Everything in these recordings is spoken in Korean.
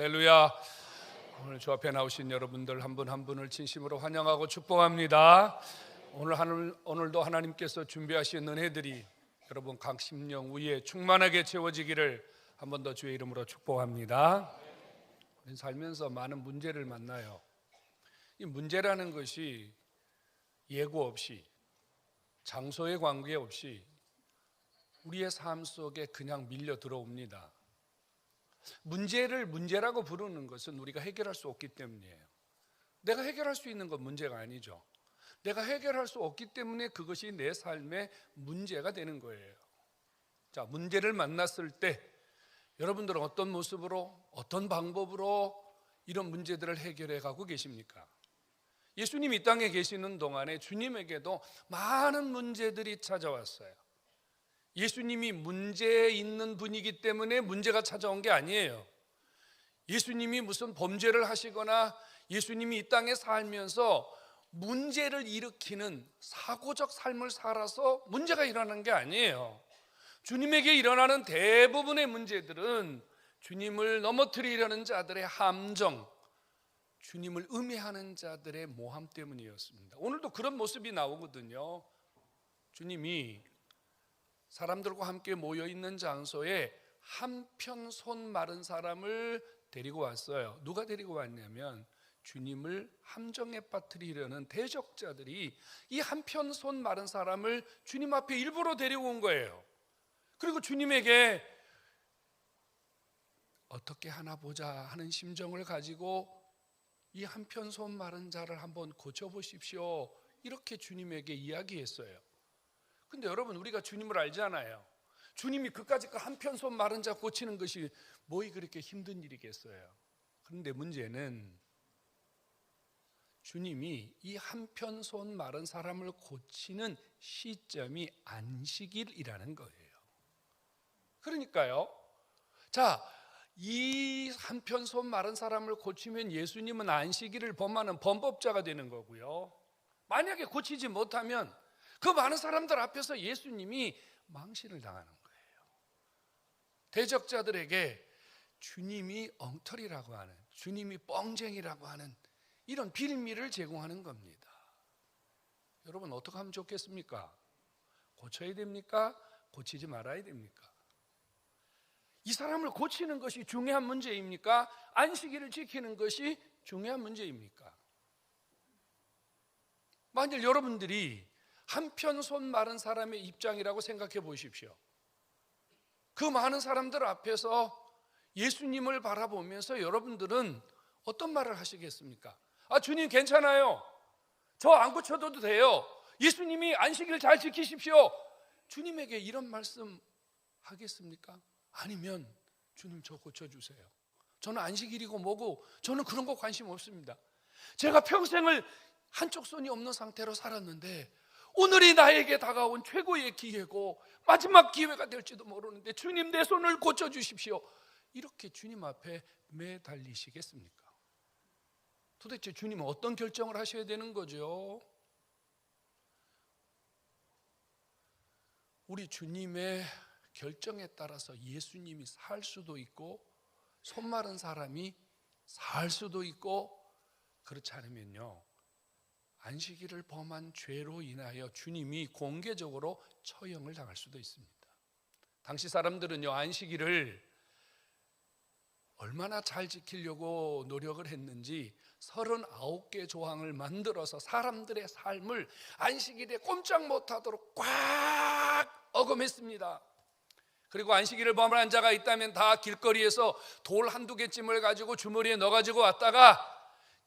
할렐루야. 오늘 주 앞에 나오신 여러분들 한분한 분을 진심으로 환영하고 축복합니다. 오늘 하늘, 오늘도 하나님께서 준비하신 은혜들이 여러분 각 심령 위에 충만하게 채워지기를 한 번 더 주의 이름으로 축복합니다. 우리 살면서 많은 문제를 만나요. 이 문제라는 것이 예고 없이 장소에 관계 없이 우리의 삶 속에 그냥 밀려 들어옵니다. 문제를 문제라고 부르는 것은 우리가 해결할 수 없기 때문이에요. 내가 해결할 수 있는 건 문제가 아니죠. 내가 해결할 수 없기 때문에 그것이 내 삶의 문제가 되는 거예요. 자, 문제를 만났을 때 여러분들은 어떤 모습으로 어떤 방법으로 이런 문제들을 해결해 가고 계십니까? 예수님 이 땅에 계시는 동안에 주님에게도 많은 문제들이 찾아왔어요. 예수님이 문제 있는 분이기 때문에 문제가 찾아온 게 아니에요. 예수님이 무슨 범죄를 하시거나 예수님이 이 땅에 살면서 문제를 일으키는 사고적 삶을 살아서 문제가 일어나는 게 아니에요. 주님에게 일어나는 대부분의 문제들은 주님을 넘어뜨리려는 자들의 함정, 주님을 음해하는 자들의 모함 때문이었습니다. 오늘도 그런 모습이 나오거든요. 주님이 사람들과 함께 모여 있는 장소에 한편 손 마른 사람을 데리고 왔어요. 누가 데리고 왔냐면 주님을 함정에 빠뜨리려는 대적자들이 이 한편 손 마른 사람을 주님 앞에 일부러 데리고 온 거예요. 그리고 주님에게 어떻게 하나 보자 하는 심정을 가지고 이 한편 손 마른 자를 한번 고쳐 보십시오. 이렇게 주님에게 이야기했어요. 근데 여러분 우리가 주님을 알잖아요. 주님이 그까지 그 한편 손 마른 자 고치는 것이 뭐이 그렇게 힘든 일이겠어요. 그런데 문제는 주님이 이 한편 손 마른 사람을 고치는 시점이 안식일이라는 거예요. 그러니까요. 자, 이 한편 손 마른 사람을 고치면 예수님은 안식일을 범하는 범법자가 되는 거고요. 만약에 고치지 못하면 그 많은 사람들 앞에서 예수님이 망신을 당하는 거예요. 대적자들에게 주님이 엉터리라고 하는, 주님이 뻥쟁이라고 하는 이런 빌미를 제공하는 겁니다. 여러분 어떻게 하면 좋겠습니까? 고쳐야 됩니까? 고치지 말아야 됩니까? 이 사람을 고치는 것이 중요한 문제입니까? 안식일을 지키는 것이 중요한 문제입니까? 만일 여러분들이 한편 손 마른 사람의 입장이라고 생각해 보십시오. 그 많은 사람들 앞에서 예수님을 바라보면서 여러분들은 어떤 말을 하시겠습니까? 아, 주님 괜찮아요. 저 안 고쳐도 돼요. 예수님이 안식일 잘 지키십시오. 주님에게 이런 말씀 하겠습니까? 아니면 주님 저 고쳐주세요. 저는 안식일이고 뭐고 저는 그런 거 관심 없습니다. 제가 평생을 한쪽 손이 없는 상태로 살았는데 오늘이 나에게 다가온 최고의 기회고 마지막 기회가 될지도 모르는데 주님 내 손을 고쳐 주십시오. 이렇게 주님 앞에 매달리시겠습니까? 도대체 주님은 어떤 결정을 하셔야 되는 거죠? 우리 주님의 결정에 따라서 예수님이 살 수도 있고 손 마른 사람이 살 수도 있고 그렇지 않으면요. 안식일을 범한 죄로 인하여 주님이 공개적으로 처형을 당할 수도 있습니다. 당시 사람들은요, 안식일을 얼마나 잘 지키려고 노력을 했는지 39개 조항을 만들어서 사람들의 삶을 안식일에 꼼짝 못하도록 꽉 어금했습니다. 그리고 안식일을 범한 자가 있다면 다 길거리에서 돌 한두 개쯤을 가지고 주머니에 넣어가지고 왔다가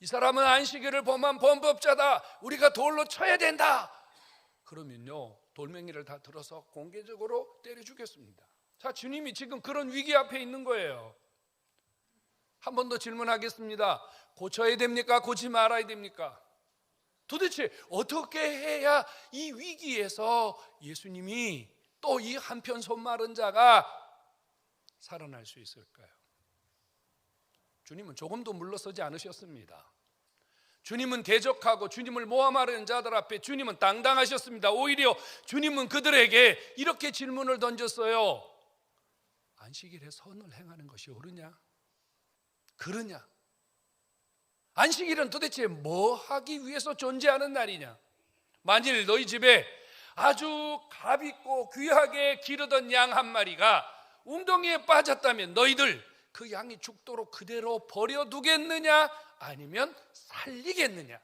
이 사람은 안식일을 범한 범법자다. 우리가 돌로 쳐야 된다. 그러면요, 돌멩이를 다 들어서 공개적으로 때려 주겠습니다. 자, 주님이 지금 그런 위기 앞에 있는 거예요. 한 번 더 질문하겠습니다. 고쳐야 됩니까? 고치 말아야 됩니까? 도대체 어떻게 해야 이 위기에서 예수님이 또 이 한편 손 마른 자가 살아날 수 있을까요? 주님은 조금도 물러서지 않으셨습니다. 주님은 대적하고 주님을 모함하려는 자들 앞에 주님은 당당하셨습니다. 오히려 주님은 그들에게 이렇게 질문을 던졌어요. 안식일에 선을 행하는 것이 옳으냐? 그러냐? 안식일은 도대체 뭐 하기 위해서 존재하는 날이냐? 만일 너희 집에 아주 값있고 귀하게 기르던 양 한 마리가 웅덩이에 빠졌다면 너희들 그 양이 죽도록 그대로 버려두겠느냐? 아니면 살리겠느냐?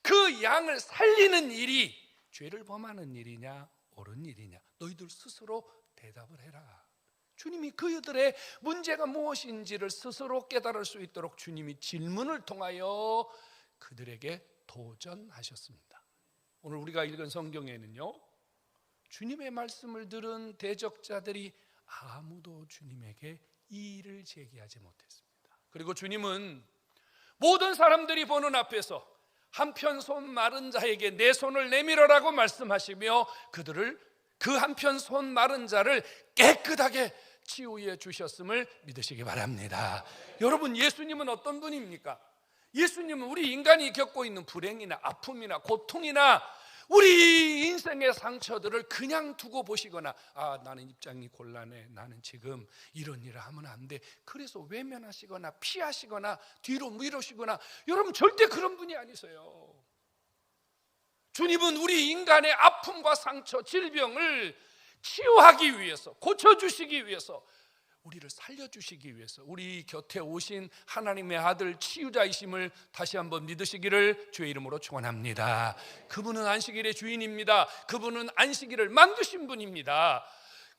그 양을 살리는 일이 죄를 범하는 일이냐? 옳은 일이냐? 너희들 스스로 대답을 해라. 주님이 그들의 문제가 무엇인지를 스스로 깨달을 수 있도록 주님이 질문을 통하여 그들에게 도전하셨습니다. 오늘 우리가 읽은 성경에는요, 주님의 말씀을 들은 대적자들이 아무도 주님에게 이의를 제기하지 못했습니다. 그리고 주님은 모든 사람들이 보는 앞에서 한편 손 마른 자에게 내 손을 내밀어라고 말씀하시며 그들을 그 한편 손 마른 자를 깨끗하게 치유해 주셨음을 믿으시기 바랍니다. 여러분 예수님은 어떤 분입니까? 예수님은 우리 인간이 겪고 있는 불행이나 아픔이나 고통이나 우리 인생의 상처들을 그냥 두고 보시거나 아 나는 입장이 곤란해. 나는 지금 이런 일을 하면 안 돼. 그래서 외면하시거나 피하시거나 뒤로 미루시거나 여러분 절대 그런 분이 아니세요. 주님은 우리 인간의 아픔과 상처 질병을 치유하기 위해서 고쳐주시기 위해서 우리를 살려주시기 위해서 우리 곁에 오신 하나님의 아들 치유자이심을 다시 한번 믿으시기를 주의 이름으로 축원합니다. 그분은 안식일의 주인입니다. 그분은 안식일을 만드신 분입니다.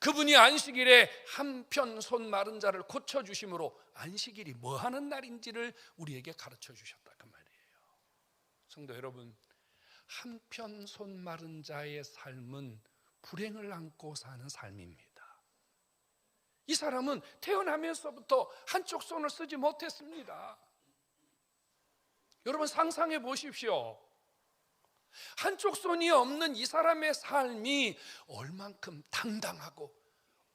그분이 안식일에 한편 손 마른 자를 고쳐 주심으로 안식일이 뭐 하는 날인지를 우리에게 가르쳐 주셨다 그 말이에요. 성도 여러분, 한편 손 마른 자의 삶은 불행을 안고 사는 삶입니다. 이 사람은 태어나면서부터 한쪽 손을 쓰지 못했습니다. 여러분 상상해 보십시오. 한쪽 손이 없는 이 사람의 삶이 얼만큼 당당하고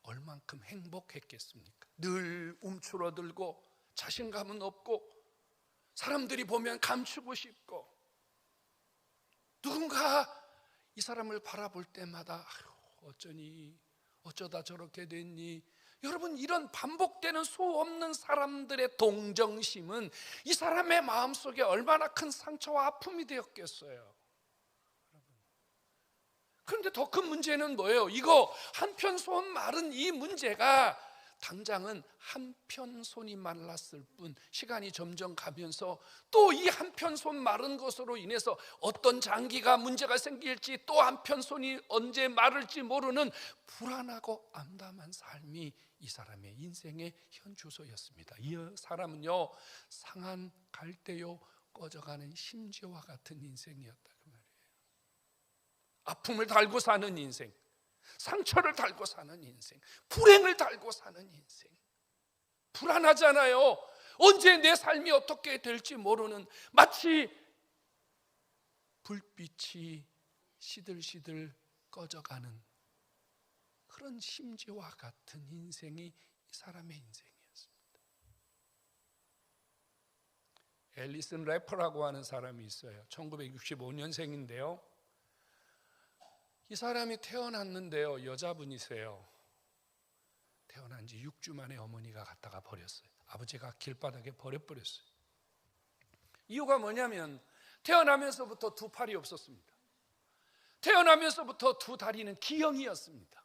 얼만큼 행복했겠습니까? 늘 움츠러들고 자신감은 없고 사람들이 보면 감추고 싶고 누군가 이 사람을 바라볼 때마다 어쩌니 어쩌다 저렇게 됐니 여러분 이런 반복되는 수 없는 사람들의 동정심은 이 사람의 마음속에 얼마나 큰 상처와 아픔이 되었겠어요. 그런데 더 큰 문제는 뭐예요? 이거 한편 손 마른 이 문제가 당장은 한편 손이 말랐을 뿐 시간이 점점 가면서 또 이 한편 손 마른 것으로 인해서 어떤 장기가 문제가 생길지 또 한편 손이 언제 마를지 모르는 불안하고 암담한 삶이 이 사람의 인생의 현 주소였습니다. 이 사람은요 상한 갈대요 꺼져가는 심지와 같은 인생이었다 그 말이에요. 아픔을 달고 사는 인생, 상처를 달고 사는 인생, 불행을 달고 사는 인생. 불안하잖아요. 언제 내 삶이 어떻게 될지 모르는 마치 불빛이 시들시들 꺼져가는 그런 심지와 같은 인생이 이 사람의 인생이었습니다. 앨리슨 래퍼라고 하는 사람이 있어요. 1965년생인데요. 이 사람이 태어났는데요. 여자분이세요. 태어난 지 6주 만에 어머니가 갖다가 버렸어요. 아버지가 길바닥에 버려버렸어요. 이유가 뭐냐면 태어나면서부터 두 팔이 없었습니다. 태어나면서부터 두 다리는 기형이었습니다.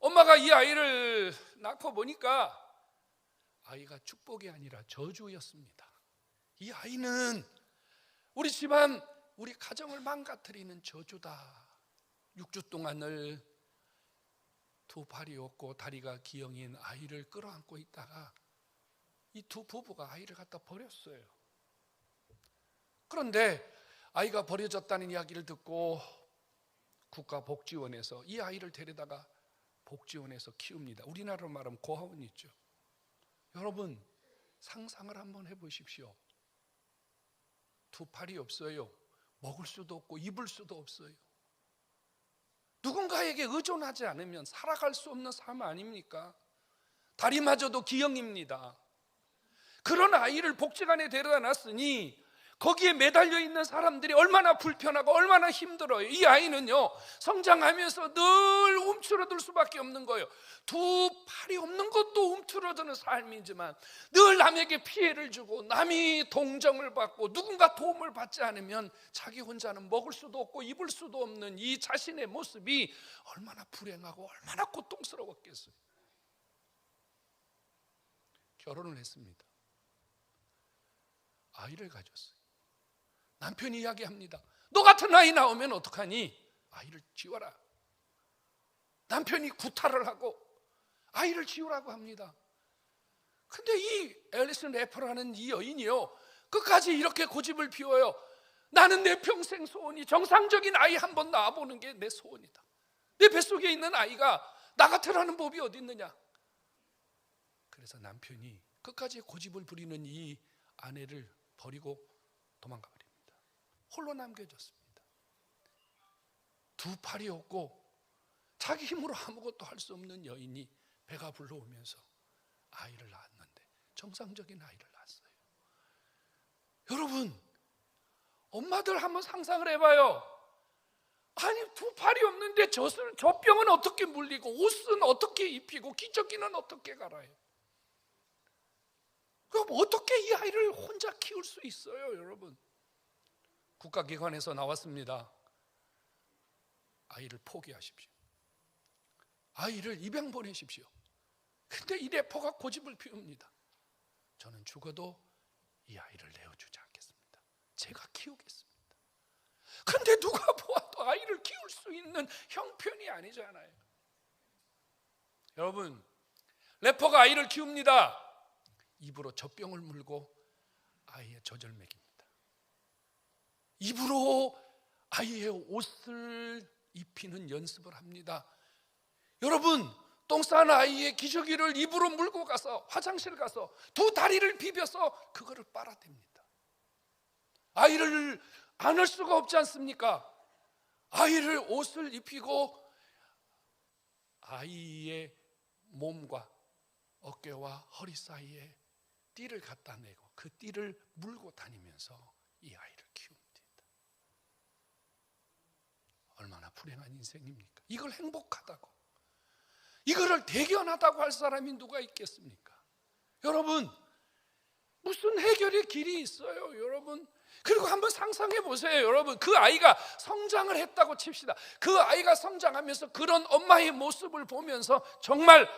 엄마가 이 아이를 낳고 보니까 아이가 축복이 아니라 저주였습니다. 이 아이는 우리 집안, 우리 가정을 망가뜨리는 저주다. 6주 동안을 두 팔이 없고 다리가 기형인 아이를 끌어안고 있다가 이 두 부부가 아이를 갖다 버렸어요. 그런데 아이가 버려졌다는 이야기를 듣고 국가복지원에서 이 아이를 데려다가 복지원에서 키웁니다. 우리나라로 말하면 고아원 있죠. 여러분 상상을 한번 해보십시오. 두 팔이 없어요. 먹을 수도 없고 입을 수도 없어요. 누군가에게 의존하지 않으면 살아갈 수 없는 삶 아닙니까? 다리마저도 기형입니다. 그런 아이를 복지관에 데려다 놨으니 거기에 매달려 있는 사람들이 얼마나 불편하고 얼마나 힘들어요. 이 아이는요, 성장하면서 늘 움츠러들 수밖에 없는 거예요. 두 팔이 없는 것도 움츠러드는 삶이지만 늘 남에게 피해를 주고 남이 동정을 받고 누군가 도움을 받지 않으면 자기 혼자는 먹을 수도 없고 입을 수도 없는 이 자신의 모습이 얼마나 불행하고 얼마나 고통스러웠겠어요. 결혼을 했습니다. 아이를 가졌어요. 남편이 이야기합니다. 너 같은 아이 나오면 어떡하니? 아이를 지워라. 남편이 구타를 하고 아이를 지우라고 합니다. 근데 이 앨리슨 래퍼라는 이 여인이요. 끝까지 이렇게 고집을 피워요. 나는 내 평생 소원이 정상적인 아이 한 번 낳아보는 게 내 소원이다. 내 뱃속에 있는 아이가 나 같으라는 법이 어디 있느냐? 그래서 남편이 끝까지 고집을 부리는 이 아내를 버리고 도망가 버립니다. 홀로 남겨졌습니다. 두 팔이 없고 자기 힘으로 아무것도 할 수 없는 여인이 배가 불러오면서 아이를 낳았는데 정상적인 아이를 낳았어요. 여러분, 엄마들 한번 상상을 해봐요. 아니 두 팔이 없는데 젖을 젖병은 어떻게 물리고 옷은 어떻게 입히고 기저귀는 어떻게 갈아요? 그럼 어떻게 이 아이를 혼자 키울 수 있어요, 여러분? 국가기관에서 나왔습니다. 아이를 포기하십시오. 아이를 입양 보내십시오. 근데 이 래퍼가 고집을 피웁니다. 저는 죽어도 이 아이를 내어주지 않겠습니다. 제가 키우겠습니다. 근데 누가 보아도 아이를 키울 수 있는 형편이 아니잖아요. 여러분, 래퍼가 아이를 키웁니다. 입으로 젖병을 물고 아이의 젖을 먹입니다. 입으로 아이의 옷을 입히는 연습을 합니다. 여러분, 똥 싼 아이의 기저귀를 입으로 물고 가서 화장실 가서 두 다리를 비벼서 그거를 빨아댑니다. 아이를 안을 수가 없지 않습니까? 아이를 옷을 입히고 아이의 몸과 어깨와 허리 사이에 띠를 갖다 내고 그 띠를 물고 다니면서 이 아이를 키웁니다. 얼마나 불행한 인생입니까? 이걸 행복하다고 이거를 대견하다고 할 사람이 누가 있겠습니까? 여러분 무슨 해결의 길이 있어요, 여러분? 그리고 한번 상상해 보세요, 여러분. 그 아이가 성장을 했다고 칩시다. 그 아이가 성장하면서 그런 엄마의 모습을 보면서 정말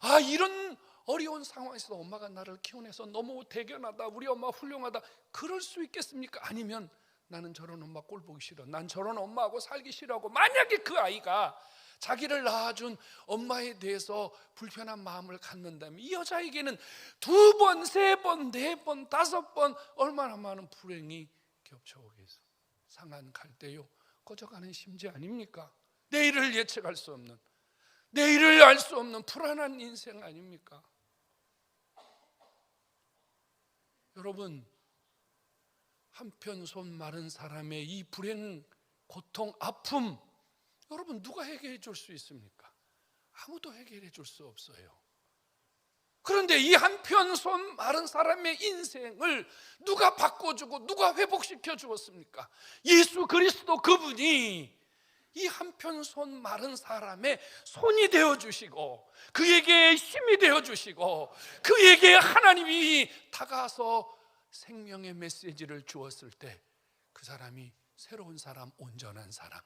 아 이런 어려운 상황에서 엄마가 나를 키워내서 너무 대견하다. 우리 엄마 훌륭하다. 그럴 수 있겠습니까? 아니면 나는 저런 엄마 꼴 보기 싫어. 난 저런 엄마하고 살기 싫어하고 만약에 그 아이가 자기를 낳아준 엄마에 대해서 불편한 마음을 갖는다면 이 여자에게는 두 번, 세 번, 네 번, 다섯 번 얼마나 많은 불행이 겹쳐오겠어. 상한 갈대요. 꺼져가는 심지 아닙니까? 내일을 예측할 수 없는 내일을 알 수 없는 불안한 인생 아닙니까? 여러분 한편 손 마른 사람의 이 불행, 고통, 아픔 여러분 누가 해결해 줄 수 있습니까? 아무도 해결해 줄 수 없어요. 그런데 이 한편 손 마른 사람의 인생을 누가 바꿔주고 누가 회복시켜 주었습니까? 예수 그리스도 그분이 이 한편 손 마른 사람의 손이 되어 주시고 그에게 힘이 되어 주시고 그에게 하나님이 다가서 생명의 메시지를 주었을 때 그 사람이 새로운 사람, 온전한 사람.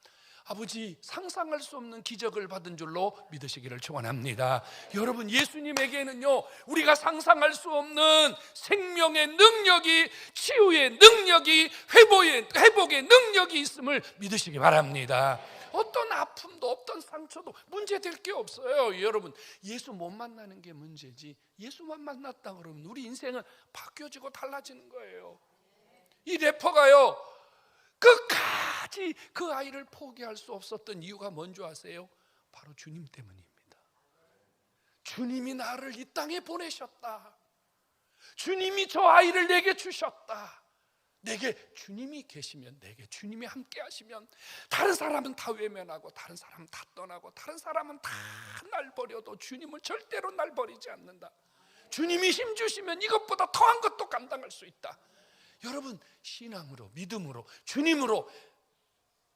아버지 상상할 수 없는 기적을 받은 줄로 믿으시기를 축원합니다. 여러분 예수님에게는요 우리가 상상할 수 없는 생명의 능력이 치유의 능력이 회복의 회복의 능력이 있음을 믿으시기 바랍니다. 어떤 아픔도 어떤 상처도 문제될 게 없어요. 여러분 예수 못 만나는 게 문제지 예수만 만났다 그러면 우리 인생은 바뀌어지고 달라지는 거예요. 이 래퍼가요 끝까지 그 아이를 포기할 수 없었던 이유가 뭔지 아세요? 바로 주님 때문입니다. 주님이 나를 이 땅에 보내셨다. 주님이 저 아이를 내게 주셨다. 내게 주님이 계시면 내게 주님이 함께 하시면 다른 사람은 다 외면하고 다른 사람은 다 떠나고 다른 사람은 다 날 버려도 주님은 절대로 날 버리지 않는다. 주님이 힘 주시면 이것보다 더한 것도 감당할 수 있다. 여러분 신앙으로 믿음으로 주님으로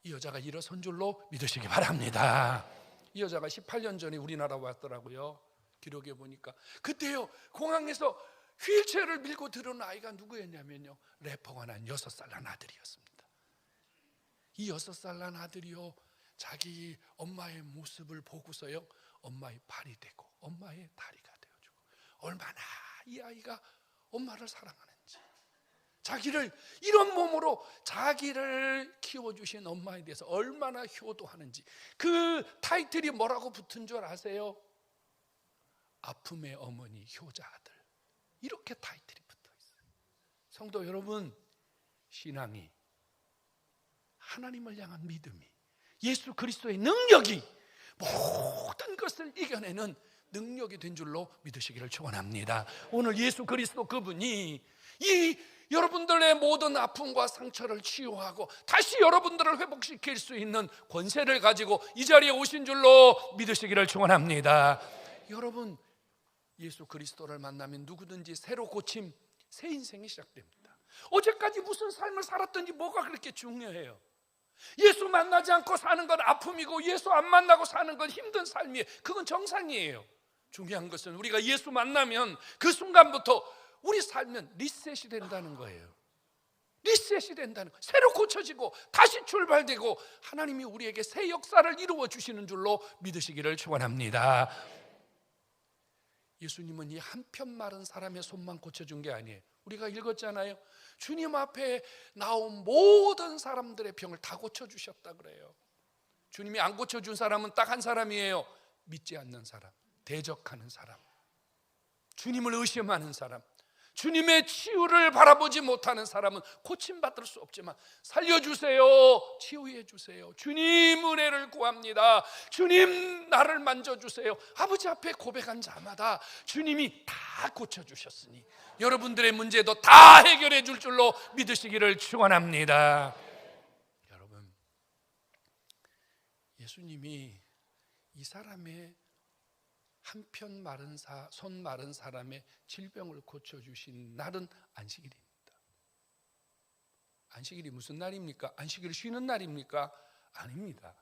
이 여자가 일어선 줄로 믿으시기 바랍니다. 이 여자가 18년 전에 우리나라 왔더라고요. 기록에 보니까 그때요 공항에서 휠체어를 밀고 들어온 아이가 누구였냐면요. 래퍼가 난 여섯 살 난 아들이었습니다. 이 여섯 살 난 아들이요. 자기 엄마의 모습을 보고서요. 엄마의 발이 되고 엄마의 다리가 되어주고 얼마나 이 아이가 엄마를 사랑하는지. 자기를 이런 몸으로 자기를 키워주신 엄마에 대해서 얼마나 효도하는지. 그 타이틀이 뭐라고 붙은 줄 아세요? 아픔의 어머니 효자 아들 이렇게 타이틀이 붙어 있어요. 성도 여러분 신앙이 하나님을 향한 믿음이 예수 그리스도의 능력이 모든 것을 이겨내는 능력이 된 줄로 믿으시기를 축원합니다. 오늘 예수 그리스도 그분이 이 여러분들의 모든 아픔과 상처를 치유하고 다시 여러분들을 회복시킬 수 있는 권세를 가지고 이 자리에 오신 줄로 믿으시기를 축원합니다. 여러분 예수 그리스도를 만나면 누구든지 새로 고침 새 인생이 시작됩니다. 어제까지 무슨 삶을 살았든지 뭐가 그렇게 중요해요? 예수 만나지 않고 사는 건 아픔이고 예수 안 만나고 사는 건 힘든 삶이에요. 그건 정상이에요. 중요한 것은 우리가 예수 만나면 그 순간부터 우리 살면 리셋이 된다는 거예요. 리셋이 된다는 거. 새로 고쳐지고 다시 출발되고 하나님이 우리에게 새 역사를 이루어 주시는 줄로 믿으시기를 축원합니다. 예수님은 이 한편 마른 사람의 손만 고쳐준 게 아니에요. 우리가 읽었잖아요. 주님 앞에 나온 모든 사람들의 병을 다 고쳐주셨다 그래요. 주님이 안 고쳐준 사람은 딱 한 사람이에요. 믿지 않는 사람, 대적하는 사람, 주님을 의심하는 사람, 주님의 치유를 바라보지 못하는 사람은 고침받을 수 없지만 살려주세요. 치유해 주세요. 주님 은혜를 구합니다. 주님 나를 만져주세요. 아버지 앞에 고백한 자마다 주님이 다 고쳐주셨으니 여러분들의 문제도 다 해결해 줄 줄로 믿으시기를 축원합니다. 여러분 예수님이 이 사람의 한편 마른 사, 손 마른 사람의 질병을 고쳐 주신 날은 안식일입니다. 안식일이 무슨 날입니까? 안식일 쉬는 날입니까? 아닙니다.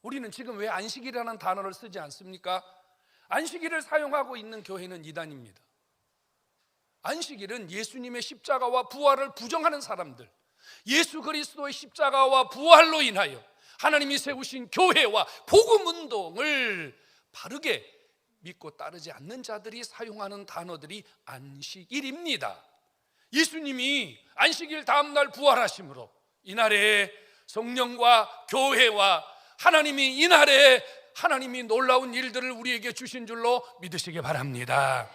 우리는 지금 왜 안식이라는 단어를 쓰지 않습니까? 안식일을 사용하고 있는 교회는 이단입니다. 안식일은 예수님의 십자가와 부활을 부정하는 사람들, 예수 그리스도의 십자가와 부활로 인하여 하나님이 세우신 교회와 복음 운동을 바르게 믿고 따르지 않는 자들이 사용하는 단어들이 안식일입니다. 예수님이 안식일 다음 날 부활하심으로 이날에 성령과 교회와 하나님이 이날에 하나님이 놀라운 일들을 우리에게 주신 줄로 믿으시기 바랍니다.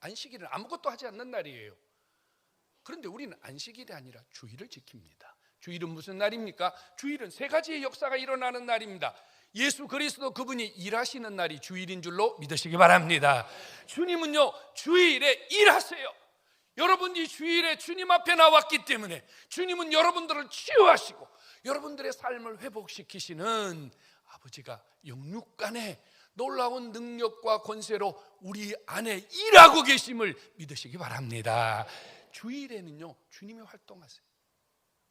안식일은 아무것도 하지 않는 날이에요. 그런데 우리는 안식일이 아니라 주일을 지킵니다. 주일은 무슨 날입니까? 주일은 세 가지의 역사가 일어나는 날입니다. 예수 그리스도 그분이 일하시는 날이 주일인 줄로 믿으시기 바랍니다. 주님은요, 주일에 일하세요. 여러분이 주일에 주님 앞에 나왔기 때문에 주님은 여러분들을 치유하시고 여러분들의 삶을 회복시키시는 아버지가 영육간에 놀라운 능력과 권세로 우리 안에 일하고 계심을 믿으시기 바랍니다. 주일에는요, 주님이 활동하세요.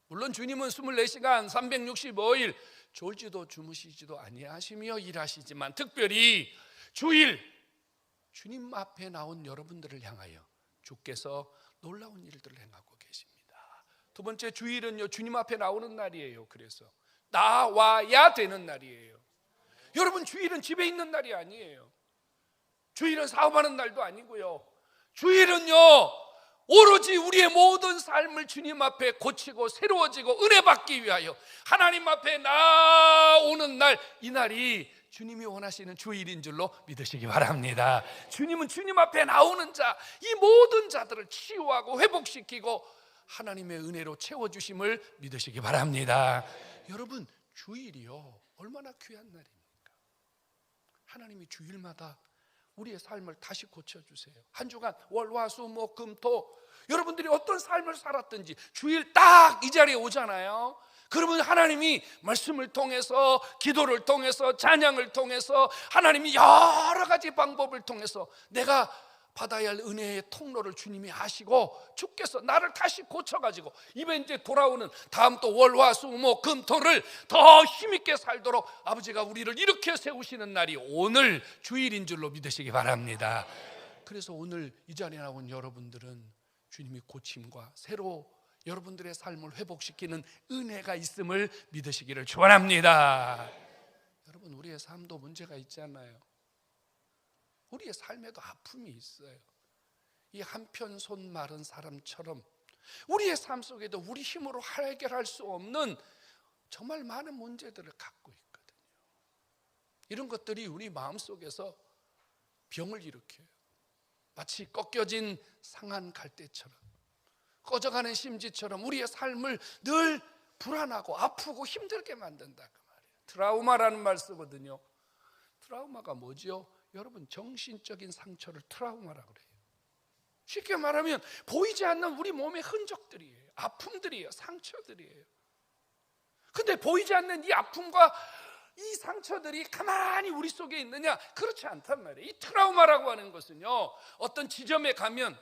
물론 주님은 24시간 365일 졸지도 주무시지도 아니하시며 일하시지만 특별히 주일 주님 앞에 나온 여러분들을 향하여 주께서 놀라운 일들을 행하고 계십니다. 두 번째 주일은요 주님 앞에 나오는 날이에요. 그래서 나와야 되는 날이에요. 여러분 주일은 집에 있는 날이 아니에요. 주일은 사업하는 날도 아니고요. 주일은요 오로지 우리의 모든 삶을 주님 앞에 고치고 새로워지고 은혜 받기 위하여 하나님 앞에 나오는 날 이 날이 주님이 원하시는 주일인 줄로 믿으시기 바랍니다. 주님은 주님 앞에 나오는 자, 이 모든 자들을 치유하고 회복시키고 하나님의 은혜로 채워주심을 믿으시기 바랍니다. 여러분, 주일이요. 얼마나 귀한 날입니까? 하나님이 주일마다 우리의 삶을 다시 고쳐주세요. 한 주간 월, 화, 수, 목, 금, 토. 여러분들이 어떤 삶을 살았든지 주일 딱 이 자리에 오잖아요. 그러면 하나님이 말씀을 통해서 기도를 통해서 찬양을 통해서 하나님이 여러 가지 방법을 통해서 내가 받아야 할 은혜의 통로를 주님이 아시고 주께서 나를 다시 고쳐가지고 입에 이제 돌아오는 다음 또 월화 수목 금토를 더 힘있게 살도록 아버지가 우리를 이렇게 세우시는 날이 오늘 주일인 줄로 믿으시기 바랍니다. 그래서 오늘 이 자리에 나온 여러분들은 주님이 고침과 새로 여러분들의 삶을 회복시키는 은혜가 있음을 믿으시기를 축원합니다. 여러분 우리의 삶도 문제가 있잖아요. 우리의 삶에도 아픔이 있어요. 이 한편 손 마른 사람처럼 우리의 삶 속에도 우리 힘으로 해결할 수 없는 정말 많은 문제들을 갖고 있거든요. 이런 것들이 우리 마음 속에서 병을 일으켜요. 마치 꺾여진 상한 갈대처럼 꺼져가는 심지처럼 우리의 삶을 늘 불안하고 아프고 힘들게 만든다 그 말이에요. 트라우마라는 말 쓰거든요. 트라우마가 뭐지요? 여러분 정신적인 상처를 트라우마라 그래요. 쉽게 말하면 보이지 않는 우리 몸의 흔적들이에요. 아픔들이에요. 상처들이에요. 근데 보이지 않는 이 아픔과 이 상처들이 가만히 우리 속에 있느냐? 그렇지 않단 말이에요. 이 트라우마라고 하는 것은요. 어떤 지점에 가면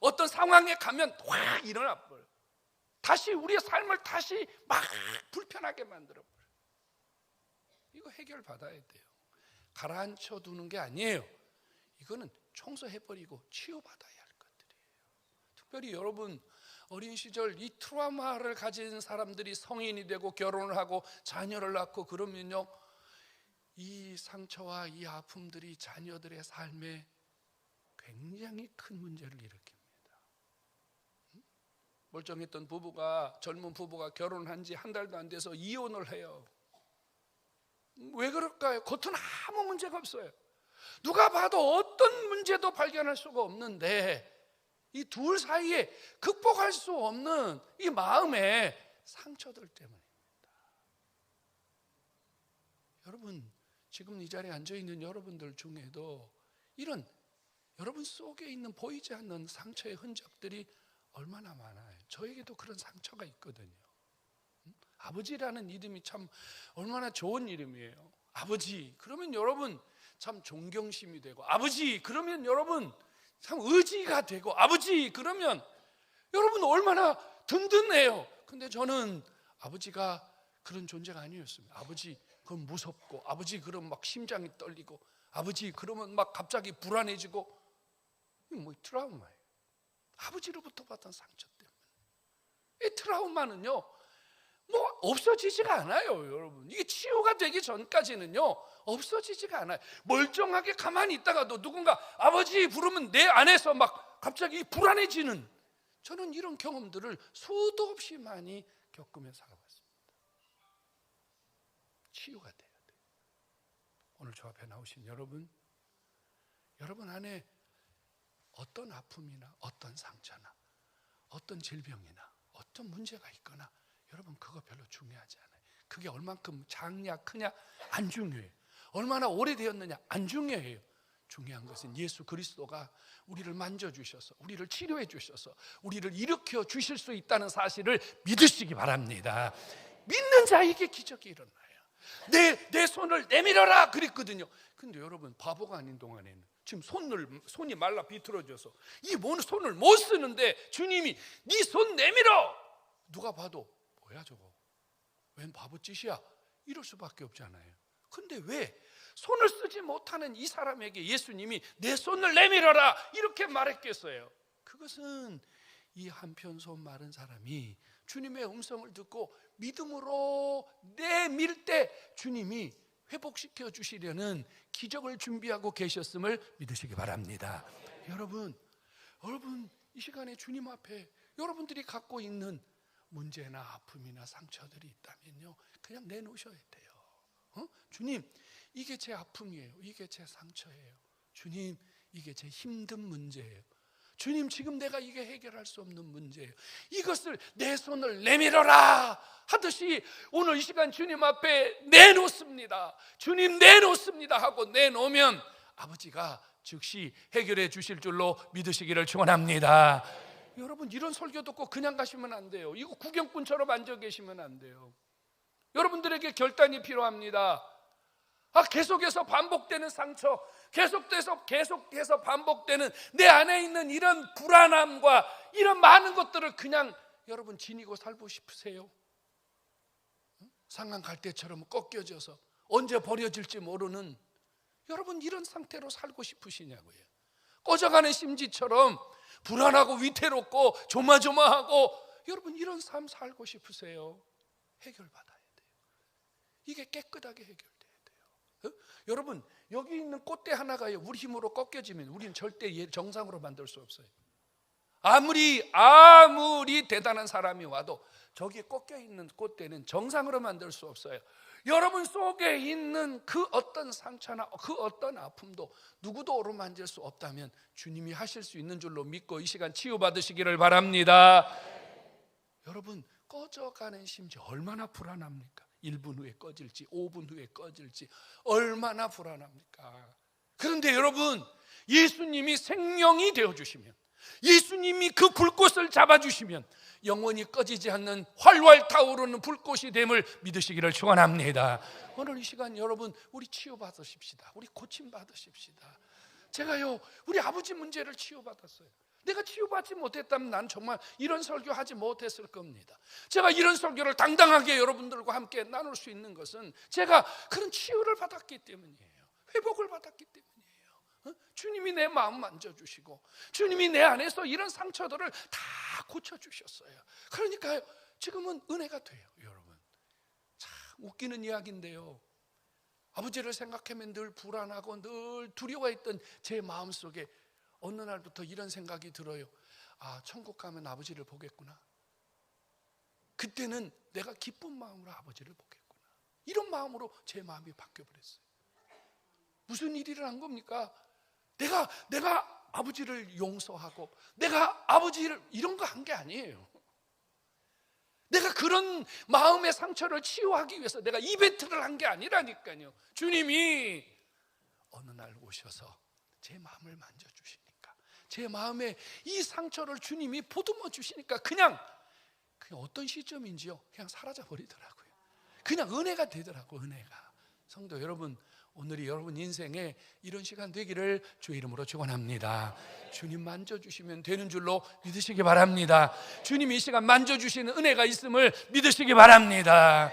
어떤 상황에 가면 확 일어나 버려요. 다시 우리의 삶을 다시 막 불편하게 만들어 버려요. 이거 해결 받아야 돼요. 가라앉혀 두는 게 아니에요. 이거는 청소해 버리고 치유받아야 할 것들이에요. 특별히 여러분 어린 시절 이 트라우마를 가진 사람들이 성인이 되고 결혼을 하고 자녀를 낳고 그러면요. 이 상처와 이 아픔들이 자녀들의 삶에 굉장히 큰 문제를 일으킵니다. 멀쩡했던 부부가 젊은 부부가 결혼한 지 한 달도 안 돼서 이혼을 해요. 왜 그럴까요? 겉은 아무 문제가 없어요. 누가 봐도 어떤 문제도 발견할 수가 없는데 이 둘 사이에 극복할 수 없는 이 마음의 상처들 때문입니다. 여러분, 지금 이 자리에 앉아 있는 여러분들 중에도 이런 여러분 속에 있는 보이지 않는 상처의 흔적들이 얼마나 많아요. 저에게도 그런 상처가 있거든요. 음? 아버지라는 이름이 참 얼마나 좋은 이름이에요. 아버지. 그러면 여러분 참 존경심이 되고 아버지. 그러면 여러분 참 의지가 되고 아버지. 그러면 여러분 얼마나 든든해요. 근데 저는 아버지가 그런 존재가 아니었습니다. 아버지 그럼 무섭고 아버지 그럼 막 심장이 떨리고 아버지 그러면 막 갑자기 불안해지고 뭐 트라우마예요. 아버지로부터 받은 상처 때문에. 이 트라우마는요, 뭐 없어지지가 않아요, 여러분. 이게 치유가 되기 전까지는요, 없어지지가 않아요. 멀쩡하게 가만히 있다가도 누군가 아버지 부르면 내 안에서 막 갑자기 불안해지는 저는 이런 경험들을 수도 없이 많이 겪으면서 살아봤습니다. 치유가 돼야 돼요. 오늘 저 앞에 나오신 여러분, 여러분 안에 어떤 아픔이나 어떤 상처나 어떤 질병이나 어떤 문제가 있거나 여러분 그거 별로 중요하지 않아요. 그게 얼만큼 작냐 크냐 안 중요해요. 얼마나 오래되었느냐 안 중요해요. 중요한 것은 예수 그리스도가 우리를 만져 주셔서 우리를 치료해 주셔서 우리를 일으켜 주실 수 있다는 사실을 믿으시기 바랍니다. 믿는 자에게 기적이 일어나요. 내, 내 손을 내밀어라 그랬거든요. 근데 여러분 바보가 아닌 동안에는 지금 손을 손이 말라 비틀어져서 이뭔 손을 못 쓰는데 주님이 네 손 내밀어 누가 봐도 뭐야 저거 웬 바보 짓이야 이럴 수밖에 없잖아요. 근데 왜 손을 쓰지 못하는 이 사람에게 예수님이 내 손을 내밀어라 이렇게 말했겠어요. 그것은 이 한편 손 마른 사람이 주님의 음성을 듣고 믿음으로 내밀 때 주님이 회복시켜 주시려는 기적을 준비하고 계셨음을 믿으시기 바랍니다. 여러분, 여러분 이 시간에 주님 앞에 여러분들이 갖고 있는 문제나 아픔이나 상처들이 있다면요, 그냥 내놓으셔야 돼요. 어? 주님, 이게 제 아픔이에요. 이게 제 상처예요. 주님, 이게 제 힘든 문제예요. 주님, 지금 내가 이게 해결할 수 없는 문제예요. 이것을 내 손을 내밀어라 하듯이 오늘 이 시간 주님 앞에 내놓습니다. 주님 내놓습니다 하고 내놓으면 아버지가 즉시 해결해 주실 줄로 믿으시기를 축원합니다. 여러분 이런 설교 듣고 그냥 가시면 안 돼요. 이거 구경꾼처럼 앉아 계시면 안 돼요. 여러분들에게 결단이 필요합니다. 아, 계속해서 반복되는 상처, 계속돼서 계속해서 반복되는 내 안에 있는 이런 불안함과 이런 많은 것들을 그냥 여러분 지니고 살고 싶으세요? 응? 상한 갈대처럼 꺾여져서 언제 버려질지 모르는 여러분 이런 상태로 살고 싶으시냐고요. 꺼져가는 심지처럼 불안하고 위태롭고 조마조마하고 여러분 이런 삶 살고 싶으세요? 해결받아야 돼요. 이게 깨끗하게 해결돼야 돼요. 어? 여러분 여기 있는 꽃대 하나가요 우리 힘으로 꺾여지면 우리는 절대 얘 정상으로 만들 수 없어요. 아무리 아무리 대단한 사람이 와도 저기에 꺾여 있는 꽃대는 정상으로 만들 수 없어요. 여러분 속에 있는 그 어떤 상처나 그 어떤 아픔도 누구도 오르만질 수 없다면 주님이 하실 수 있는 줄로 믿고 이 시간 치유받으시기를 바랍니다. 여러분 꺼져가는 심지 얼마나 불안합니까? 1분 후에 꺼질지 5분 후에 꺼질지 얼마나 불안합니까? 그런데 여러분 예수님이 생명이 되어 주시면 예수님이 그 불꽃을 잡아 주시면 영원히 꺼지지 않는 활활 타오르는 불꽃이 됨을 믿으시기를 축원합니다. 오늘 이 시간 여러분 우리 치유 받으십시다. 우리 고침 받으십시다. 제가요 우리 아버지 문제를 치유 받았어요. 내가 치유받지 못했다면 난 정말 이런 설교 하지 못했을 겁니다. 제가 이런 설교를 당당하게 여러분들과 함께 나눌 수 있는 것은 제가 그런 치유를 받았기 때문이에요. 회복을 받았기. 어? 주님이 내 마음 만져주시고 주님이 내 안에서 이런 상처들을 다 고쳐주셨어요. 그러니까요 지금은 은혜가 돼요, 여러분. 참 웃기는 이야기인데요. 아버지를 생각하면 늘 불안하고 늘 두려워했던 제 마음 속에 어느 날부터 이런 생각이 들어요. 아, 천국 가면 아버지를 보겠구나. 그때는 내가 기쁜 마음으로 아버지를 보겠구나. 이런 마음으로 제 마음이 바뀌어 버렸어요. 무슨 일을 한 겁니까? 내가 내가 아버지를 용서하고 내가 아버지를 이런 거 한 게 아니에요. 내가 그런 마음의 상처를 치유하기 위해서 내가 이벤트를 한 게 아니라니까요. 주님이 어느 날 오셔서 제 마음을 만져 주시니까 제 마음에 이 상처를 주님이 보듬어 주시니까 그냥 그냥 어떤 시점인지요. 그냥 사라져 버리더라고요. 그냥 은혜가 되더라고 은혜가. 성도 여러분 오늘이 여러분 인생에 이런 시간 되기를 주 이름으로 축원합니다. 주님 만져 주시면 되는 줄로 믿으시기 바랍니다. 주님 이 시간 만져 주시는 은혜가 있음을 믿으시기 바랍니다.